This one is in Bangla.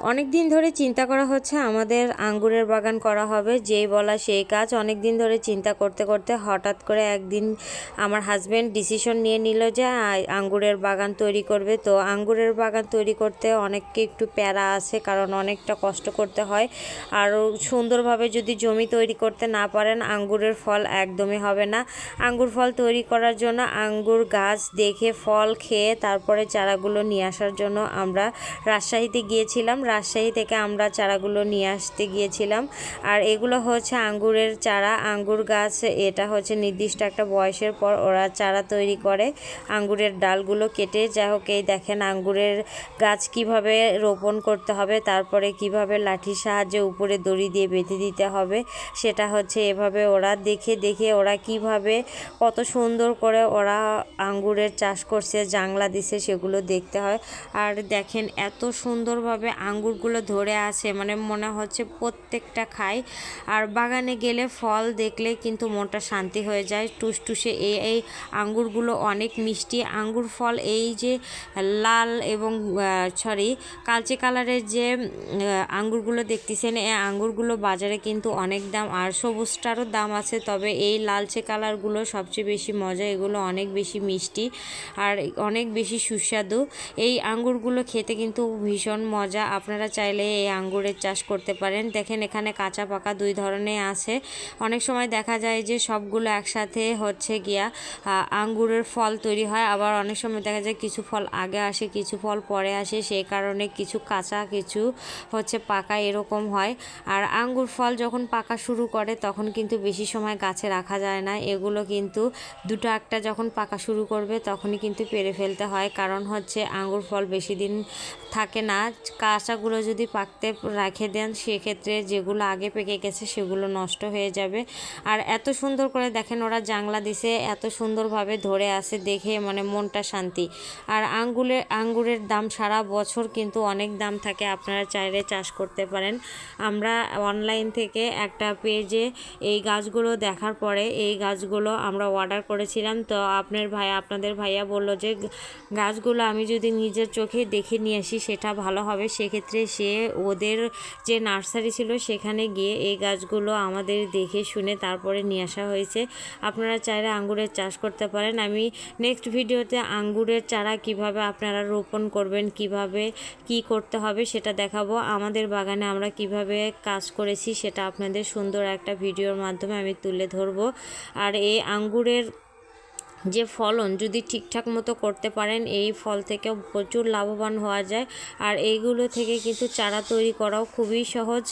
অনেক দিন ধরে চিন্তা করা হচ্ছে আমাদের আঙ্গুরের বাগান করা হবে, যেই বলা সেই কাজ। অনেক দিন ধরে চিন্তা করতে করতে হঠাৎ করে একদিন আমার হাজব্যান্ড ডিসিশন নিয়ে নিল যে আঙ্গুরের বাগান তৈরি করবে। তো আঙ্গুরের বাগান তৈরি করতে অনেককে একটু প্যারা আছে, কারণ অনেকটা কষ্ট করতে হয়। আর সুন্দরভাবে যদি জমি তৈরি করতে না পারেন, আঙ্গুরের ফল একদমই হবে না। আঙ্গুর ফল তৈরি করার জন্য আঙ্গুর গাছ দেখে ফল খেয়ে তারপরে চারাগুলো নিয়ে আসার জন্য আমরা রাজশাহীতে গিয়েছিলাম। রাজশাহী থেকে আমরা চারাগুলো নিয়ে আসতে গিয়েছিলাম। আর এগুলো হচ্ছে আঙ্গুরের চারা, আঙ্গুর গাছ, এটা হচ্ছে নির্দিষ্ট একটা বয়সের পর ওরা চারা তৈরি করে। আঙ্গুরের ডালগুলো কেটে, যাই হোক, এই দেখেন আঙ্গুরের গাছ কীভাবে রোপণ করতে হবে, তারপরে কীভাবে লাঠির সাহায্যে উপরে দড়ি দিয়ে বেঁধে দিতে হবে, সেটা হচ্ছে এভাবে ওরা দেখে দেখে ওরা কীভাবে কত সুন্দর করে ওরা আঙ্গুরের চাষ করছে, জাংলা দিছে, সেগুলো দেখতে হয়। আর দেখেন এত সুন্দরভাবে আঙ্গুরগুলো ধরে আছে মানে মনে হচ্ছে প্রত্যেকটা খাই। আর বাগানে গেলে ফল দেখলে কিন্তু মনটা শান্তি হয়ে যায়। টুসটুসে এই এই আঙ্গুরগুলো অনেক মিষ্টি। আঙ্গুর ফল এই যে লাল এবং সরি কালচে কালারের যে আঙ্গুরগুলো দেখতেছেন এই আঙ্গুরগুলো বাজারে কিন্তু অনেক দাম। আর সবুজটারও দাম আছে, তবে এই লালচে কালারগুলো সবচেয়ে বেশি মজা, এগুলো অনেক বেশি মিষ্টি আর অনেক বেশি সুস্বাদু। এই আঙ্গুরগুলো খেতে কিন্তু ভীষণ মজা। আপনারা চাইলে এই আঙ্গুরের চাষ করতে পারেন। দেখেন, এখানে কাঁচা পাকা দুই ধরনের আছে। অনেক সময় দেখা যায় যে সবগুলো একসাথে হচ্ছে গিয়া আঙ্গুরের ফল তৈরি হয়। আবার অনেক সময় দেখা যায় কিছু ফল আগে আসে, কিছু ফল পরে আসে। সেই কারণে কিছু কাঁচা, কিছু হচ্ছে পাকা এরকম হয়। আর আঙ্গুর ফল যখন পাকা শুরু করে, তখন কিন্তু বেশি সময় গাছে রাখা যায় না। এগুলো কিন্তু দুটো একটা যখন পাকা শুরু করবে, তখনই কিন্তু পেরে ফেলতে হয়। কারণ হচ্ছে আঙ্গুর ফল বেশি দিন থাকে না। কাঁচাগুলো যদি পাকতে রেখে দেন, সেক্ষেত্রে যেগুলো আগে পেকে গেছে সেগুলো নষ্ট হয়ে যাবে। আর এত সুন্দর করে দেখেন ওরা জাংলা দিছে, এত সুন্দরভাবে ধরে আছে দেখে মানে মনটা শান্তি। আর আঙ্গুলের আঙ্গুরের দাম সারা বছর কিন্তু অনেক দাম থাকে, আপনারা চাইলে চাষ করতে পারেন। আমরা অনলাইন থেকে একটা পেজে এই গাছগুলো দেখার পরে এই গাছগুলো আমরা অর্ডার করেছিলাম। তো আপনার ভাই, আপনাদের ভাইয়া বলল যে, গাছগুলো আমি যদি নিজের চোখে দেখে নিয়ে আসি, সেটা ভালো হবে। সেক্ষেত্রে সে ওদের যে নার্সারি ছিল সেখানে গিয়ে এই গাছগুলো আমাদের দেখে শুনে তারপরে নিয়ে আসা হয়েছে। আপনারা চাইলে আঙ্গুরের চাষ করতে পারেন। আমি নেক্সট ভিডিওতে আঙ্গুরের চারা কীভাবে আপনারা রোপণ করবেন, কীভাবে কি করতে হবে সেটা দেখাবো। আমাদের বাগানে আমরা কীভাবে কাজ করেছি সেটা আপনাদের সুন্দর একটা ভিডিওর মাধ্যমে আমি তুলে ধরবো। আর এই আঙ্গুরের যে ফলন যদি ঠিকঠাক মতো করতে পারেন, এই ফল থেকে প্রচুর লাভবান হওয়া যায়। আর এইগুলো থেকে কিন্তু চারা তৈরি করাও খুবই সহজ।